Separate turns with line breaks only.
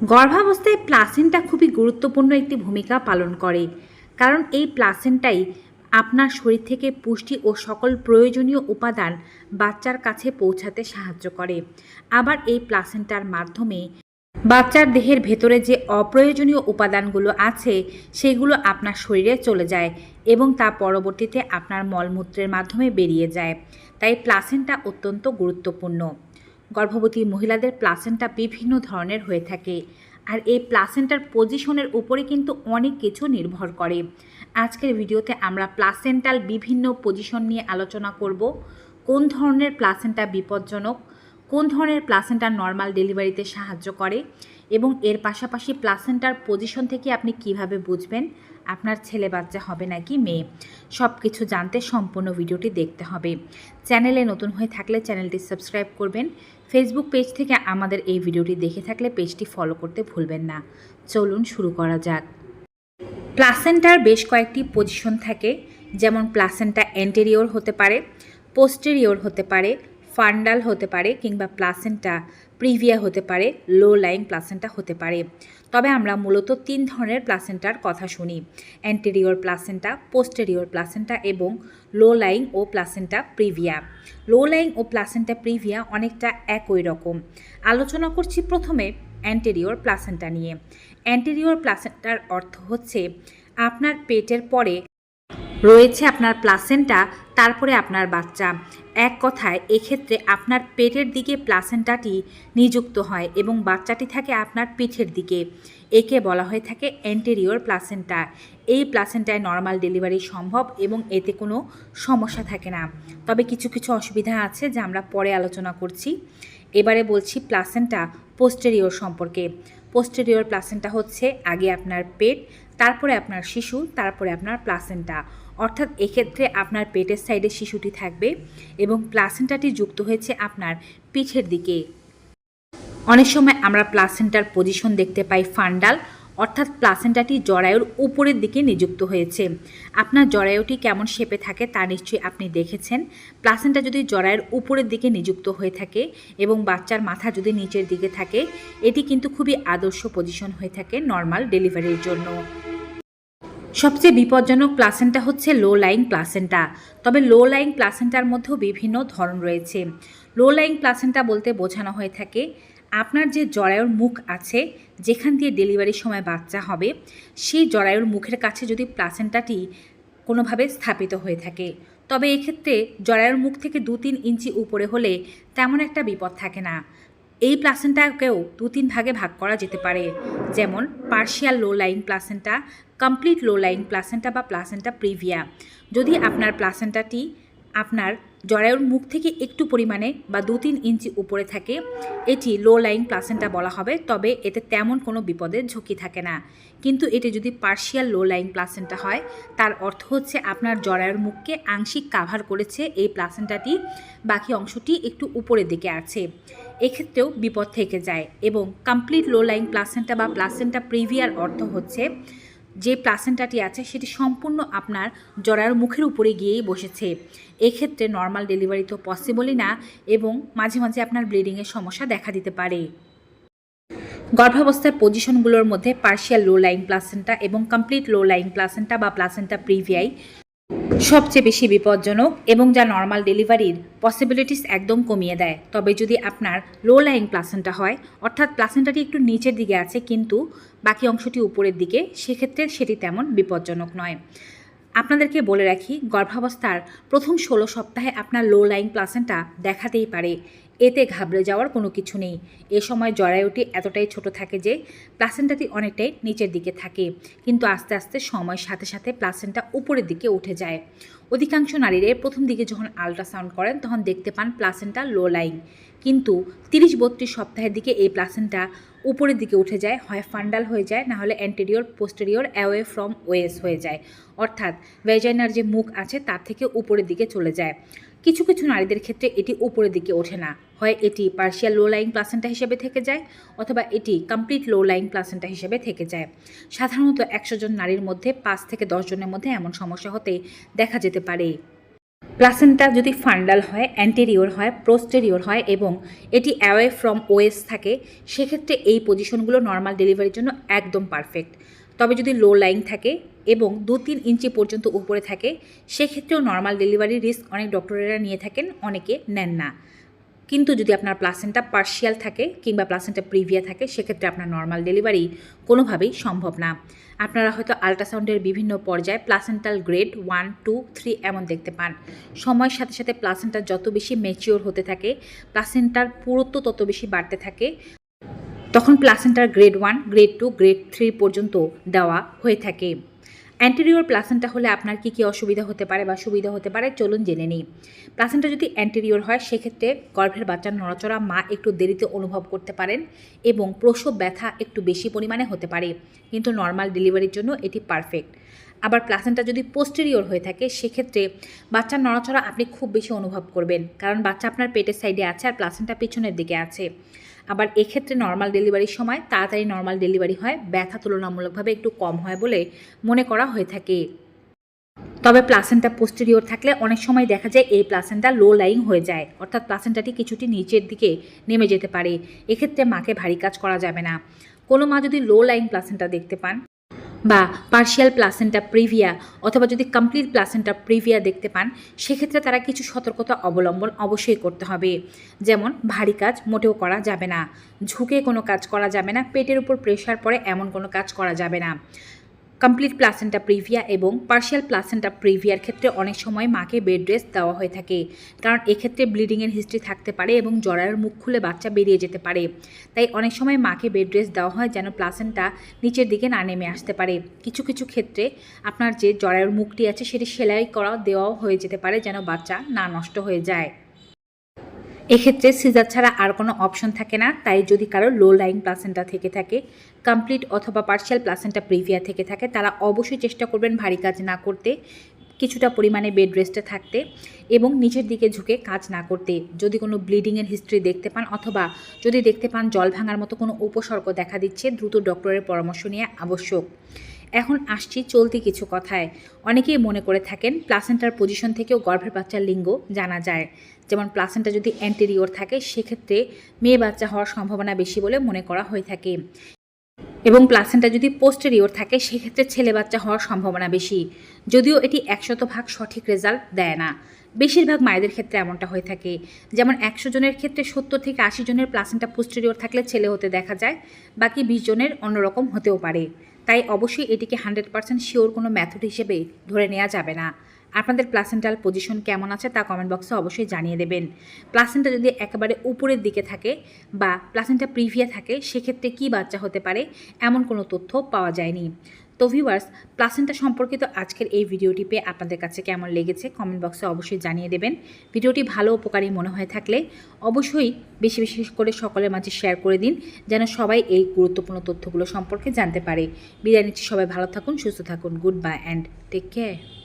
গর্ভাবস্থায় প্লাসেন্টা খুবই গুরুত্বপূর্ণ একটি ভূমিকা পালন করে। কারণ এই প্লাসেন্টাই আপনার শরীর থেকে পুষ্টি ও সকল প্রয়োজনীয় উপাদান বাচ্চার কাছে পৌঁছাতে সাহায্য করে। আবার এই প্লাসেন্টার মাধ্যমে বাচ্চার দেহের ভেতরে যে অপ্রয়োজনীয় উপাদানগুলো আছে, সেগুলো আপনার শরীরে চলে যায় এবং তা পরবর্তীতে আপনার মলমূত্রের মাধ্যমে বেরিয়ে যায়। তাই প্লাসেন্টা অত্যন্ত গুরুত্বপূর্ণ। গর্ভবতী মহিলাদের প্লাসেন্টা বিভিন্ন ধরনের হয়ে থাকে। আর এই প্লাসেন্টার পজিশনের উপরে কিন্তু অনেক কিছু নির্ভর করে। আজকের ভিডিওতে আমরা প্লাসেন্টাল বিভিন্ন পজিশন নিয়ে আলোচনা করব। কোন ধরনের প্লাসেন্টা বিপজ্জনক? কোন ধরনের প্লাসেন্টা নর্মাল ডেলিভারিতে সাহায্য করে? এবং এর পাশাপাশি প্লাসেন্টার পজিশন থেকে আপনি কীভাবে বুঝবেন? আপনার ছেলে বাচ্চা হবে নাকি মেয়ে? সব কিছু জানতে সম্পূর্ণ ভিডিওটি দেখতে হবে। চ্যানেলে নতুন হয়ে থাকলে চ্যানেলটি সাবস্ক্রাইব করবেন। ফেসবুক পেজ থেকে আমাদের এই ভিডিওটি দেখে থাকলে পেজটি ফলো করতে ভুলবেন না। চলুন শুরু করা যাক। প্লাসেন্টার বেশ কয়েকটি পজিশন থাকে। যেমন প্লাসেন্টা অ্যান্টেরিয়র হতে পারে পোস্টেরিয়র হতে পারে ফান্ডাল হতে পারে কিংবা প্লাসেন্টা প্রিভিয়া হতে পারে লো লাইং প্লাসেন্টা হতে পারে। তবে আমরা মূলত তিন ধরনের প্লাসেন্টার কথা শুনি অ্যান্টেরিয়র প্লাসেন্টা পোস্টেরিয়র প্লাসেন্টা এবং লো লাইং ও প্লাসেন্টা প্রিভিয়া। লো লাইং ও প্লাসেন্টা প্রিভিয়া অনেকটা একই রকম। আলোচনা করছি প্রথমে অ্যান্টেরিয়র প্লাসেন্টা নিয়ে। অ্যান্টেরিয়র প্লাসেন্টার অর্থ হচ্ছে আপনার পেটের পরে রয়েছে আপনার প্লাসেন্টা তারপরে আপনার বাচ্চা। এক কথায়, এক্ষেত্রে আপনার পেটের দিকে প্লাসেন্টাটি নিযুক্ত হয় এবং বাচ্চাটি থাকে আপনার পিঠের দিকে। একে বলা হয়ে থাকে অ্যান্টেরিয়র প্লাসেন্টা এই প্লাসেন্টায় নর্মাল ডেলিভারি সম্ভব এবং এতে কোনো সমস্যা থাকে না। তবে কিছু কিছু অসুবিধা আছে যা আমরা পরে আলোচনা করছি। এবারে বলছি প্লাসেন্টা পোস্টেরিয়র সম্পর্কে। পোস্টেরিয়র প্লাসেন্টা হচ্ছে আগে আপনার পেট, তারপরে আপনার শিশু, তারপরে আপনার প্লাসেন্টা অর্থাৎ এক্ষেত্রে আপনার পেটের সাইডে শিশুটি থাকবে এবং প্লাসেন্টাটি যুক্ত হয়েছে আপনার পিঠের দিকে। অনেক সময় আমরা প্লাসেন্টার পজিশন দেখতে পাই ফান্ডাল অর্থাৎ প্লাসেন্টাটি জরায়ুর উপরের দিকে নিযুক্ত হয়েছে। আপনার জরায়ুটি কেমন শেপে থাকে তা নিশ্চয়ই আপনি দেখেছেন। প্লাসেন্টা যদি জরায়ুর উপরের দিকে নিযুক্ত হয়ে থাকে এবং বাচ্চার মাথা যদি নিচের দিকে থাকে, এটি কিন্তু খুবই আদর্শ পজিশন হয়ে থাকে নর্মাল ডেলিভারির জন্য। সবচেয়ে বিপজ্জনক প্লাসেন্টা হচ্ছে লো লাইং প্লাসেন্টা। তবে লো লাইং প্লাসেন্টার মধ্যেও বিভিন্ন ধরন রয়েছে। লো লাইং প্লাসেন্টা বলতে বোঝানো হয়ে থাকে আপনার যে জরায়ুর মুখ আছে, যেখান দিয়ে ডেলিভারির সময় বাচ্চা হবে, সেই জরায়ুর মুখের কাছে যদি প্লাসেন্টাটি কোনোভাবে স্থাপিত হয়ে থাকে, তবে এক্ষেত্রে জরায়ুর মুখ থেকে দু তিন ইঞ্চি উপরে হলে তেমন একটা বিপদ থাকে না। এই প্লাসেন্টাকেও দু তিন ভাগে ভাগ করা যেতে পারে, যেমন partial low lying placenta complete low lying placenta বা প্লাসেন্টা প্রিভিয়া যদি আপনার প্লাসেন্টাটি আপনার জরায়ুর মুখ থেকে একটু পরিমাণে বা দু তিন ইঞ্চি উপরে থাকে। এটি লো লাইন প্লাসেন্টা বলা হবে, তবে এতে তেমন কোনো বিপদের ঝুঁকি থাকে না। কিন্তু এটি যদি পার্শিয়াল লো লাইন প্লাসেন্টা হয়, তার অর্থ হচ্ছে আপনার জরায়ুর মুখকে আংশিক কাভার করেছে এই প্লাসেন্টাটি বাকি অংশটি একটু উপরের দিকে আছে। এক্ষেত্রেও বিপদ থেকে যায় এবং কমপ্লিট লো লাইন প্লাসেন্টা বা প্লাসেন্টা প্রিভিয়ার অর্থ হচ্ছে যে প্লাসেন্টাটি আছে, সেটি সম্পূর্ণ আপনার জরার মুখের উপরে গিয়েই বসেছে। এক্ষেত্রে নর্মাল ডেলিভারি তো পসিবলই না এবং মাঝে মাঝে আপনার ব্লিডিংয়ের সমস্যা দেখা দিতে পারে। গর্ভাবস্থার পজিশনগুলোর মধ্যে পার্শিয়াল লো লাইং প্লাসেন্টা এবং কমপ্লিট লো লাইন প্লাসেন্টা বা প্লাসেন্টা প্রিভিয়াই সবচেয়ে বেশি বিপজ্জনক এবং যা নর্মাল ডেলিভারির পসিবিলিটিস একদম কমিয়ে দেয়। তবে যদি আপনার লো লাইং প্লাসেন্টা হয়, অর্থাৎ প্লাসেন্টাটি একটু নিচের দিকে আছে, কিন্তু বাকি অংশটি উপরের দিকে, সেক্ষেত্রে সেটি তেমন বিপজ্জনক নয়। আপনাদেরকে বলে রাখি, গর্ভাবস্থার প্রথম ষোলো সপ্তাহে আপনার লো লাইং প্লাসেন্টা দেখাতেই পারে। এতে ঘাবড়ে যাওয়ার কোনো কিছু নেই। এ সময় জরায়ুটি এতটাই ছোট থাকে যে প্লাসেন্টাটি অনেকটাই নিচের দিকে থাকে। কিন্তু আস্তে আস্তে সময়ের সাথে সাথে প্লাসেন্টা উপরের দিকে উঠে যায়। অধিকাংশ নারীরা প্রথম দিকে যখন আল্ট্রাসাউন্ড করেন, তখন দেখতে পান প্লাসেন্টা লো লাইং কিন্তু তিরিশ বত্রিশ সপ্তাহের দিকে এই প্লাসেন্টা উপরের দিকে উঠে যায়, হয় ফান্ডাল হয়ে যায়, না হলে anterior posterior away from os হয়ে যায়। অর্থাৎ ভেজাইনার যে মুখ আছে, তার থেকে উপরের দিকে চলে যায়। কিছু কিছু নারীদের ক্ষেত্রে এটি উপরের দিকে ওঠে না। হয় এটি পার্শিয়াল লো লাইন প্লাসেন্টা হিসেবে থেকে যায়, অথবা এটি কমপ্লিট লো লাইন প্লাসেন্টা হিসেবে থেকে যায়। সাধারণত একশো জন নারীর মধ্যে পাঁচ থেকে দশ জনের মধ্যে এমন সমস্যা হতে দেখা যেতে পারে। প্লাসেন্টা যদি ফান্ডাল হয় অ্যান্টেরিওর হয় প্রোস্টেরিওর হয় এবং এটি অ্যাওয়ে ফ্রম ওয়েস থাকে, সেক্ষেত্রে এই পজিশনগুলো নর্মাল ডেলিভারির জন্য একদম পারফেক্ট তবে যদি লো লাইন থাকে এবং দু তিন ইঞ্চি পর্যন্ত উপরে থাকে, সেক্ষেত্রেও নর্মাল ডেলিভারি রিস্ক অনেক ডক্টরেরা নিয়ে থাকেন, অনেকে নেন না। কিন্তু যদি আপনার প্লাসেন্টা পার্শিয়াল থাকে কিংবা প্লাসেন্টা প্রিভিয়া থাকে, সেক্ষেত্রে আপনার নর্মাল ডেলিভারি কোনোভাবেই সম্ভব না। আপনারা হয়তো আল্ট্রাসাউন্ডের বিভিন্ন পর্যায়ে placental grade one two three এমন দেখতে পান। সময়ের সাথে সাথে প্লাসেন্টা যত বেশি ম্যাচিওর হতে থাকে প্লাসেন্টার পুরুত্ব তত বেশি বাড়তে থাকে, তখন প্লাসেন্টার grade one grade two grade three পর্যন্ত দেওয়া হয়ে থাকে। অ্যান্টেরিয়র প্লাসেন্টা হলে আপনার কী কী অসুবিধা হতে পারে বা সুবিধা হতে পারে চলুন জেনে নিই। প্লাসেন্টা যদি অ্যান্টেরিয়র হয়, সেক্ষেত্রে গর্ভের বাচ্চার নড়াচড়া মা একটু দেরিতে অনুভব করতে পারেন এবং প্রসব ব্যথা একটু বেশি পরিমাণে হতে পারে। কিন্তু নর্মাল ডেলিভারির জন্য এটি পারফেক্ট আবার প্লাসেন্টা যদি পোস্টেরিয়র হয়ে থাকে, সেক্ষেত্রে বাচ্চার নড়াচড়া আপনি খুব বেশি অনুভব করবেন। কারণ বাচ্চা আপনার পেটের সাইডে আছে আর প্লাসেন্টা পিছনের দিকে আছে। আবার এক্ষেত্রে নর্মাল ডেলিভারির সময় তাড়াতাড়ি নর্মাল ডেলিভারি হয়, ব্যথা তুলনামূলকভাবে একটু কম হয় বলে মনে করা হয়ে থাকে। তবে প্লাসেন্টা পোস্টেরিয়র থাকলে অনেক সময় দেখা যায় এই প্লাসেন্টা লো লাইং হয়ে যায়, অর্থাৎ প্লাসেন্টাটি কিছুটি নিচের দিকে নেমে যেতে পারে। এক্ষেত্রে মাকে ভারী কাজ করা যাবে না। কোনো মা যদি লো লাইং প্লাসেন্টা দেখতে পান বা পার্শিয়াল প্লাসেন্টা প্রিভিয়া অথবা যদি কমপ্লিট প্লাসেন্টা প্রিভিয়া দেখতে পান, সেক্ষেত্রে তারা কিছু সতর্কতা অবলম্বন অবশ্যই করতে হবে। যেমন, ভারী কাজ মোটেও করা যাবে না। ঝুঁকে কোনো কাজ করা যাবে না। পেটের উপর প্রেশার পড়ে এমন কোনো কাজ করা যাবে না। কমপ্লিট প্লাসেন্টা প্রিভিয়া এবং পার্শিয়াল প্লাসেন্টা প্রিভিয়ার ক্ষেত্রে অনেক সময় মাকে বেড রেস্ট দেওয়া হয়ে থাকে। কারণ এক্ষেত্রে ব্লিডিংয়ের হিস্ট্রি থাকতে পারে এবং জরায়ুর মুখ খুলে বাচ্চা বেরিয়ে যেতে পারে। তাই অনেক সময় মাকে বেড রেস্ট দেওয়া হয় যেন প্লাসেন্টা নিচের দিকে না নেমে আসতে পারে। কিছু কিছু ক্ষেত্রে আপনার যে জরায়ুর মুখটি আছে সেটি সেলাই করা, দেওয়াও হয়ে যেতে পারে যেন বাচ্চা না নষ্ট হয়ে যায়। এক্ষেত্রে সিজার ছাড়া আর কোনো অপশন থাকে না। তাই যদি কারও লো লাইন প্লাসেন্টা থেকে থাকে কমপ্লিট অথবা পার্শিয়াল প্লাসেন্টা প্রিভিয়া থেকে থাকে, তারা অবশ্যই চেষ্টা করবেন ভারী কাজ না করতে, কিছুটা পরিমাণে বেড রেস্টে থাকতে এবং নিচের দিকে ঝুঁকে কাজ না করতে। যদি কোনো ব্লিডিংয়ের হিস্ট্রি দেখতে পান অথবা যদি দেখতে পান জল ভাঙার মতো কোনো উপসর্গ দেখা দিচ্ছে, দ্রুত ডক্টরের পরামর্শ নেওয়া আবশ্যক। এখন আসছি চলতি কিছু কথায়। অনেকেই মনে করে থাকেন প্লাসেন্টার পজিশন থেকেও গর্ভের বাচ্চার লিঙ্গ জানা যায়। যেমন প্লাসেন্টা যদি অ্যান্টেরিওর থাকে, সেক্ষেত্রে মেয়ে বাচ্চা হওয়ার সম্ভাবনা বেশি বলে মনে করা হয়ে থাকে। এবং প্লাসেন্টা যদি পোস্টেরিওর থাকে, সেক্ষেত্রে ছেলে বাচ্চা হওয়ার সম্ভাবনা বেশি। যদিও এটি একশত ভাগ সঠিক রেজাল্ট দেয় না। বেশিরভাগ মায়েদের ক্ষেত্রে এমনটা হয়ে থাকে। যেমন একশো জনের ক্ষেত্রে সত্তর থেকে আশি জনের প্লাসেন্টা পোস্টেরিওর থাকলে ছেলে হতে দেখা যায়, বাকি বিশ জনের অন্যরকম হতেও পারে। তাই অবশ্যই এটিকে হান্ড্রেড পার্সেন্ট শিওর কোনো মেথড হিসেবে ধরে নেওয়া যাবে না। আপনাদের প্লাসেন্টাল পজিশন কেমন আছে তা কমেন্ট বক্সে অবশ্যই জানিয়ে দেবেন। প্লাসেন্টা যদি একেবারে উপরের দিকে থাকে বা প্লাসেন্টা প্রিভিয়া থাকে, সেক্ষেত্রে কি বাচ্চা হতে পারে? এমন কোনো তথ্য পাওয়া যায়নি। তো ভিউয়ার্স প্লাসেন্টা সম্পর্কিত আজকের এই ভিডিওটি পেয়ে আপনাদের কাছে কেমন লেগেছে কমেন্ট বক্সে অবশ্যই জানিয়ে দেবেন। ভিডিওটি ভালো উপকারী মনে হয়ে থাকলে অবশ্যই বেশি বেশি করে সকলের মাঝে শেয়ার করে দিন, যেন সবাই এই গুরুত্বপূর্ণ তথ্যগুলো সম্পর্কে জানতে পারে। বিদায় নিচ্ছি, সবাই ভালো থাকুন, সুস্থ থাকুন goodbye and take care